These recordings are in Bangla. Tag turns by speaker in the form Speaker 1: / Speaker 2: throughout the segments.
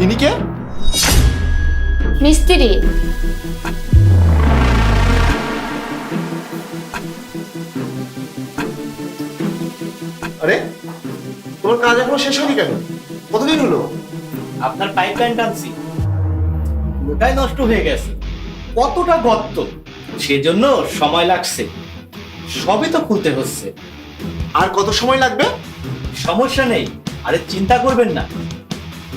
Speaker 1: ইনি কে
Speaker 2: মিস্ত্রি
Speaker 1: আরে তোমার কাজ এখনও শেষ হয়নি কেন? কতদিন হলো?
Speaker 3: আপনার পাইপ লাইন টানছি ওটাই নষ্ট হয়ে গেছে। কতটা গর্ত? সেজন্য সময় লাগছে। সবই তো খুলতে হচ্ছে।
Speaker 1: আর কত সময় লাগবে?
Speaker 3: সমস্যা নেই। আরে চিন্তা করবেন না।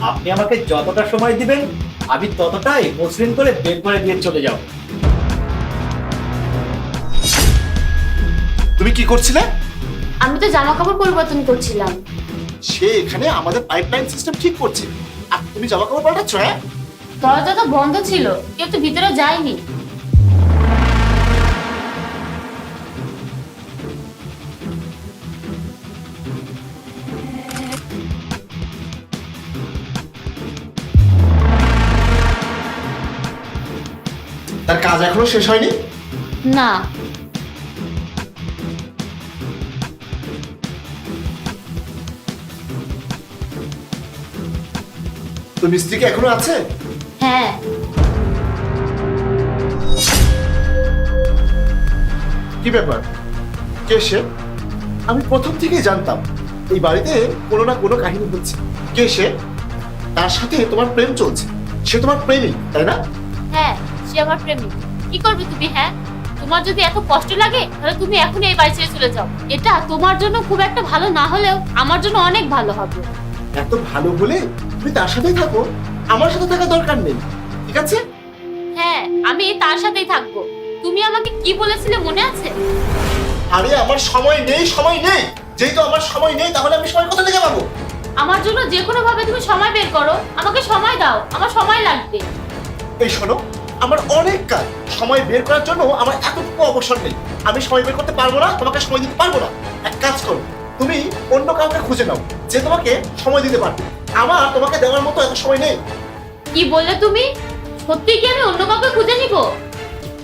Speaker 3: আপনি আমাকে যতটা সময় দিবেন আমি ততটাই মসৃণ করে বের করে দিয়ে চলে যাব।
Speaker 1: তুমি কি করছিলে?
Speaker 2: আমি তো জামা কাপড় পরিবর্তন করছিলাম।
Speaker 1: সে এখানে আমাদের পাইপলাইন সিস্টেম ঠিক করছে। আর তুমি জামা কাপড় পাল্টাচ্ছ হ্যাঁ?
Speaker 2: দরজা তো বন্ধ ছিল কেউ তো ভিতরে যায়নি।
Speaker 1: তার কাজ এখনও শেষ হয়নি?
Speaker 2: না।
Speaker 1: তো মিস্ত্রি কি এখনও আছে?
Speaker 2: হ্যাঁ।
Speaker 1: কি ব্যাপার? কে সে? আমি প্রথম থেকেই জানতাম এই বাড়িতে কোনো না কোনো কাহিনী হচ্ছে। কে সে? তার সাথে তোমার প্রেম চলছে। সে তোমার প্রেমিক তাই না?
Speaker 2: হ্যাঁ। সে আমার প্রেমিক কি করবে তুমি হ্যাঁ? তোমার যদি এত কষ্ট লাগে তাহলে তুমি এখনই এই বাড়ি ছেড়ে চলে যাও। এটা তোমার জন্য খুব একটা ভালো না হলেও আমার জন্য অনেক ভালো হবে।
Speaker 1: এত ভালো বলে তুমি তার সাথেই থাকো। আমার সাথে থাকা দরকার নেই। ঠিক আছে?
Speaker 2: হ্যাঁ আমি তার সাথেই থাকব। তুমি আমাকে কি বলেছিলে মনে আছে?
Speaker 1: আরে আমার সময় নেই সময় নেই। যেহেতু আমার সময় নেই তাহলে আমি সময় কোথা থেকে পাবো?
Speaker 2: আমার জন্য যে কোনো ভাবে তুমি সময় বের করো। আমাকে সময় দাও। আমার সময় লাগবে।
Speaker 1: এই শোনো আমার অনেক কাজ। সময় বের করার জন্য আমার এতটুকু অবসর নেই। আমি সময় বের করতে পারব না তোমাকে সময় দিতে পারব না। এক কাজ করো তুমি অন্য কাউকে খুঁজে নাও যে তোমাকে সময় দিতে পারবে। আমার তোমাকে দেওয়ার মতো এত সময় নেই।
Speaker 2: কি বললে তুমি? সত্যি কি আমি অন্য কাউকে খুঁজে নিব?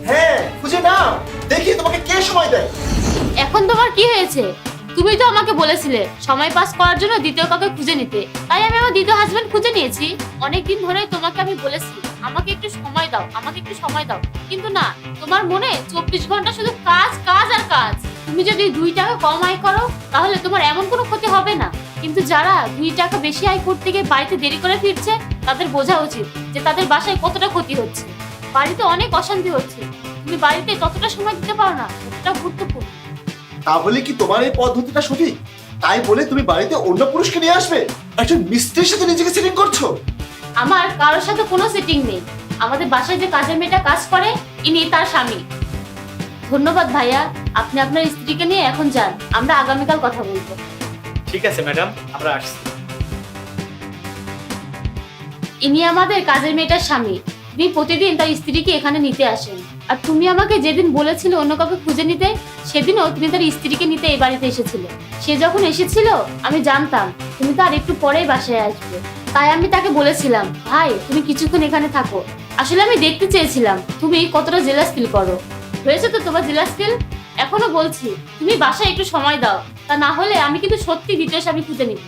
Speaker 1: হ্যাঁ খুঁজে নাও। দেখি তোমাকে কে সময় দেয়।
Speaker 2: এখন তোমার কি হয়েছে? তুমি তো আমাকে বলেছিলে, সময় পাস করার জন্য দ্বিতীয় কাউকে খুঁজে নিতে। তাই আমি আমার দ্বিতীয় হাজবেন্ড খুঁজে নিয়েছি। অনেকদিন ধরে তোমাকে আমি বলেছি, আমাকে একটু সময় দাও, আমাকে একটু সময় দাও। কিন্তু না, তোমার মনে চব্বিশ ঘণ্টা শুধু কাজ কাজ আর কাজ। তুমি যদি দুই টাকা কম আয় করো, তাহলে তোমার এমন কোনো ক্ষতি হবে না। কিন্তু যারা দুই টাকা বেশি আয় করতে গিয়ে বাড়িতে দেরি করে ফিরছে, তাদের বোঝা উচিত যে তাদের বাসায় কতটা ক্ষতি হচ্ছে। বাড়িতে অনেক অশান্তি হচ্ছে। তুমি বাড়িতে যতটা সময় দিতে পারো না, ততটা গুরুত্বপূর্ণ
Speaker 1: তাহলে কি তোমার এই পদ্ধতিটা সঠিক? তাই বলে তুমি বাড়িতে অন্য পুরুষকে নিয়ে আসবে? একজন মিস্ত্রির সাথে নিজেকে সিটিং করছ?
Speaker 2: আমার কারোর সাথে কোনো সেটিং নেই। আমাদের বাসায় যে কাজের মেয়েটা কাজ করে ইনি তার স্বামী। ধন্যবাদ ভাইয়া আপনি আপনার স্ত্রীকে নিয়ে এখন যান। আমরা আগামীকাল কথা বলব।
Speaker 3: ঠিক আছে ম্যাডাম আমরা আসছি।
Speaker 2: ইনি আমাদের কাজের মেয়েটার স্বামী। তিনি প্রতিদিন তার স্ত্রীকে এখানে নিতে আসেন। আর তুমি আমাকে যেদিন বলেছিলে অন্য কাউকে খুঁজে নিতে, সেদিনও তিনি তার স্ত্রীকে নিতে এই বাড়িতে এসেছিল। সে যখন এসেছিল, আমি জানতাম তুমি তার একটু পরেই বাসায় আসবে। তাই আমি তাকে বলেছিলাম, ভাই, তুমি কিছুক্ষণ এখানে থাকো। আসলে আমি দেখতে চেয়েছিলাম, তুমি কতটা জেলাস ফিল করো। হয়েছে তো তোমার জেলাস ফিল এখনও বলছি, তুমি বাসায় একটু সময় দাও। তা না হলে আমি কিন্তু সত্যি দ্বিতীয় স্বামী খুঁজে নিব।